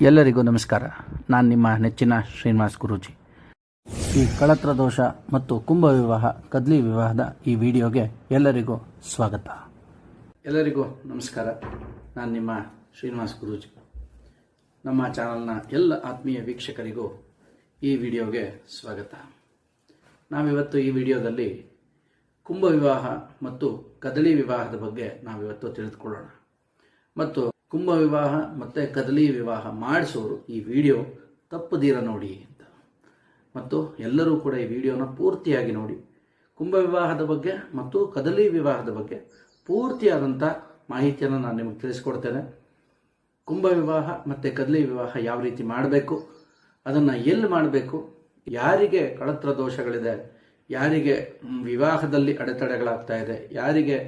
ಎಲ್ಲರಿಗೂ ನಮಸ್ಕಾರ. ನಾನು ನಿಮ್ಮ ನೆಚ್ಚಿನ ಶ್ರೀನಿವಾಸ್ ಗುರೂಜಿ. ಈ ಕಳತ್ರ ದೋಷ ಮತ್ತು ಕುಂಭ ವಿವಾಹ, ಕದ್ಲಿ ವಿವಾಹದ ಈ ವಿಡಿಯೋಗೆ ಎಲ್ಲರಿಗೂ ಸ್ವಾಗತ. ಎಲ್ಲರಿಗೂ ನಮಸ್ಕಾರ. ನಾನು ನಿಮ್ಮ ಶ್ರೀನಿವಾಸ್ ಗುರೂಜಿ. ನಮ್ಮ ಚಾನಲ್ನ ಎಲ್ಲ ಆತ್ಮೀಯ ವೀಕ್ಷಕರಿಗೂ ಈ ವಿಡಿಯೋಗೆ ಸ್ವಾಗತ. ನಾವಿವತ್ತು ಈ ವಿಡಿಯೋದಲ್ಲಿ ಕುಂಭ ವಿವಾಹ ಮತ್ತು ಕದಳಿ ವಿವಾಹದ ಬಗ್ಗೆ ನಾವಿವತ್ತು ತಿಳಿದುಕೊಳ್ಳೋಣ. ಮತ್ತು ಕುಂಭ ವಿವಾಹ ಮತ್ತು ಕದಲಿ ವಿವಾಹ ಮಾಡಿಸೋರು ಈ ವಿಡಿಯೋ ತಪ್ಪದೀರ ನೋಡಿ ಅಂತ. ಮತ್ತು ಎಲ್ಲರೂ ಕೂಡ ಈ ವಿಡಿಯೋನ ಪೂರ್ತಿಯಾಗಿ ನೋಡಿ. ಕುಂಭ ವಿವಾಹದ ಬಗ್ಗೆ ಮತ್ತು ಕದಲಿ ವಿವಾಹದ ಬಗ್ಗೆ ಪೂರ್ತಿಯಾದಂಥ ಮಾಹಿತಿಯನ್ನು ನಾನು ನಿಮಗೆ ತಿಳಿಸ್ಕೊಡ್ತೇನೆ. ಕುಂಭ ವಿವಾಹ ಮತ್ತು ಕದಲಿ ವಿವಾಹ ಯಾವ ರೀತಿ ಮಾಡಬೇಕು, ಅದನ್ನು ಎಲ್ಲಿ ಮಾಡಬೇಕು, ಯಾರಿಗೆ ಕಳತ್ರ ದೋಷಗಳಿದೆ, ಯಾರಿಗೆ ವಿವಾಹದಲ್ಲಿ ಅಡೆತಡೆಗಳಾಗ್ತಾ ಇದೆ, ಯಾರಿಗೆ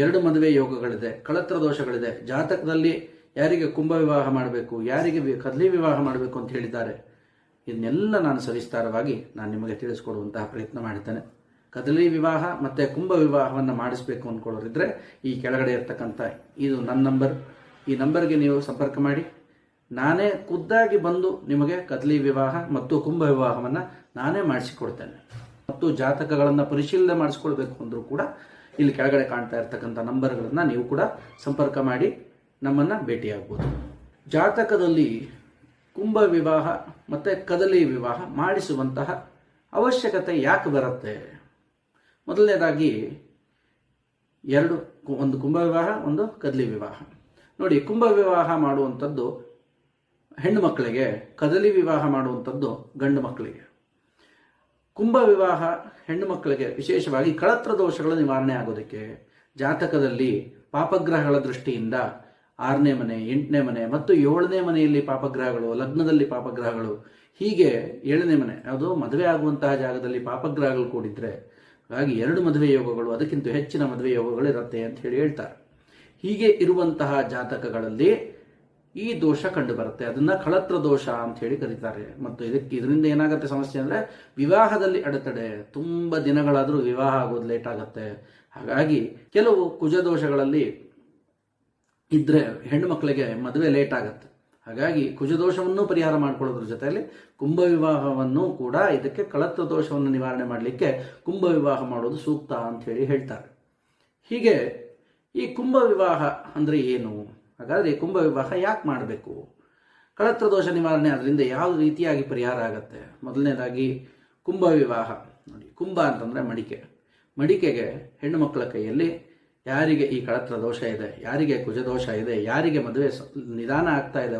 ಎರಡು ಮದುವೆ ಯೋಗಗಳಿದೆ, ಕಳತ್ರ ದೋಷಗಳಿದೆ. ಜಾತಕದಲ್ಲಿ ಯಾರಿಗೆ ಕುಂಭ ವಿವಾಹ ಮಾಡಬೇಕು, ಯಾರಿಗೆ ಕದಲಿ ವಿವಾಹ ಮಾಡಬೇಕು ಅಂತ ಹೇಳಿದ್ದಾರೆ. ಇದನ್ನೆಲ್ಲ ನಾನು ಸವಿಸ್ತಾರವಾಗಿ ನಾನು ನಿಮಗೆ ತಿಳಿಸ್ಕೊಡುವಂತಹ ಪ್ರಯತ್ನ ಮಾಡಿದ್ದೇನೆ. ಕದಲಿ ವಿವಾಹ ಮತ್ತು ಕುಂಭ ವಿವಾಹವನ್ನು ಮಾಡಿಸಬೇಕು ಅಂದ್ಕೊಳ್ಳೋರಿದ್ರೆ ಈ ಕೆಳಗಡೆ ಇರ್ತಕ್ಕಂಥ ಇದು ನನ್ನ ನಂಬರ್. ಈ ನಂಬರ್ಗೆ ನೀವು ಸಂಪರ್ಕ ಮಾಡಿ. ನಾನೇ ಖುದ್ದಾಗಿ ಬಂದು ನಿಮಗೆ ಕದಲಿ ವಿವಾಹ ಮತ್ತು ಕುಂಭ ವಿವಾಹವನ್ನು ನಾನೇ ಮಾಡಿಸಿಕೊಡ್ತೇನೆ. ಮತ್ತು ಜಾತಕಗಳನ್ನು ಪರಿಶೀಲನೆ ಮಾಡಿಸ್ಕೊಳ್ಬೇಕು ಅಂದರೂ ಕೂಡ ಇಲ್ಲಿ ಕೆಳಗಡೆ ಕಾಣ್ತಾ ಇರ್ತಕ್ಕಂಥ ನಂಬರ್ಗಳನ್ನು ನೀವು ಕೂಡ ಸಂಪರ್ಕ ಮಾಡಿ ನಮ್ಮನ್ನು ಭೇಟಿಯಾಗ್ಬೋದು. ಜಾತಕದಲ್ಲಿ ಕುಂಭ ವಿವಾಹ ಮತ್ತು ಕದಲಿ ವಿವಾಹ ಮಾಡಿಸುವಂತಹ ಅವಶ್ಯಕತೆ ಯಾಕೆ ಬರುತ್ತೆ? ಮೊದಲನೇದಾಗಿ ಎರಡು ಒಂದು ಕುಂಭ ವಿವಾಹ, ಒಂದು ಕದಲಿ ವಿವಾಹ. ನೋಡಿ, ಕುಂಭ ವಿವಾಹ ಮಾಡುವಂಥದ್ದು ಹೆಣ್ಣು ಮಕ್ಕಳಿಗೆ, ಕದಲಿ ವಿವಾಹ ಮಾಡುವಂಥದ್ದು ಗಂಡು ಮಕ್ಕಳಿಗೆ. ಕುಂಭ ವಿವಾಹ ಹೆಣ್ಣು ಮಕ್ಕಳಿಗೆ ವಿಶೇಷವಾಗಿ ಕಳತ್ರ ದೋಷಗಳ ನಿವಾರಣೆ ಆಗೋದಕ್ಕೆ ಜಾತಕದಲ್ಲಿ ಪಾಪಗ್ರಹಗಳ ದೃಷ್ಟಿಯಿಂದ ಆರನೇ ಮನೆ, ಎಂಟನೇ ಮನೆ ಮತ್ತು ಏಳನೇ ಮನೆಯಲ್ಲಿ ಪಾಪಗ್ರಹಗಳು, ಲಗ್ನದಲ್ಲಿ ಪಾಪಗ್ರಹಗಳು, ಹೀಗೆ ಏಳನೇ ಮನೆ ಅದು ಮದುವೆ ಆಗುವಂತಹ ಜಾಗದಲ್ಲಿ ಪಾಪಗ್ರಹಗಳು ಕೂಡಿದ್ರೆ ಹಾಗಾಗಿ ಎರಡು ಮದುವೆ ಯೋಗಗಳು, ಅದಕ್ಕಿಂತ ಹೆಚ್ಚಿನ ಮದುವೆ ಯೋಗಗಳು ಇರುತ್ತೆ ಅಂತ ಹೇಳಿ ಹೇಳ್ತಾರೆ. ಹೀಗೆ ಇರುವಂತಹ ಜಾತಕಗಳಲ್ಲಿ ಈ ದೋಷ ಕಂಡು ಬರುತ್ತೆ. ಅದನ್ನ ಕಳತ್ರ ದೋಷ ಅಂತ ಹೇಳಿ ಕರೀತಾರೆ. ಮತ್ತು ಇದಕ್ಕೆ ಇದರಿಂದ ಏನಾಗುತ್ತೆ ಸಮಸ್ಯೆ ಅಂದ್ರೆ ವಿವಾಹದಲ್ಲಿ ಅಡೆತಡೆ, ತುಂಬಾ ದಿನಗಳಾದರೂ ವಿವಾಹ ಆಗೋದು ಲೇಟ್ ಆಗುತ್ತೆ. ಹಾಗಾಗಿ ಕೆಲವು ಕುಜ ದೋಷಗಳಲ್ಲಿ ಇದ್ರೆ ಹೆಣ್ಣು ಮಕ್ಕಳಿಗೆ ಮದುವೆ ಲೇಟ್ ಆಗುತ್ತೆ. ಹಾಗಾಗಿ ಕುಜದೋಷವನ್ನು ಪರಿಹಾರ ಮಾಡ್ಕೊಳ್ಳೋದ್ರ ಜೊತೆಯಲ್ಲಿ ಕುಂಭ ವಿವಾಹವನ್ನು ಕೂಡ ಇದಕ್ಕೆ ಕಳತ್ರ ದೋಷವನ್ನು ನಿವಾರಣೆ ಮಾಡಲಿಕ್ಕೆ ಕುಂಭ ವಿವಾಹ ಮಾಡೋದು ಸೂಕ್ತ ಅಂತ ಹೇಳಿ ಹೇಳ್ತಾರೆ. ಹೀಗೆ ಈ ಕುಂಭ ವಿವಾಹ ಅಂದ್ರೆ ಏನು? ಹಾಗಾದ್ರೆ ಕುಂಭ ವಿವಾಹ ಯಾಕೆ ಮಾಡಬೇಕು? ಕಳತ್ರ ದೋಷ ನಿವಾರಣೆ ಅದರಿಂದ ಯಾವ ರೀತಿಯಾಗಿ ಪರಿಹಾರ ಆಗುತ್ತೆ? ಮೊದಲನೇದಾಗಿ ಕುಂಭ ವಿವಾಹ ನೋಡಿ, ಕುಂಭ ಅಂತಂದರೆ ಮಡಿಕೆ. ಮಡಿಕೆಗೆ ಹೆಣ್ಣು ಮಕ್ಕಳ ಕೈಯಲ್ಲಿ ಯಾರಿಗೆ ಈ ಕಳತ್ರ ದೋಷ ಇದೆ, ಯಾರಿಗೆ ಕುಜದೋಷ ಇದೆ, ಯಾರಿಗೆ ಮದುವೆ ನಿಧಾನ ಆಗ್ತಾ ಇದೆ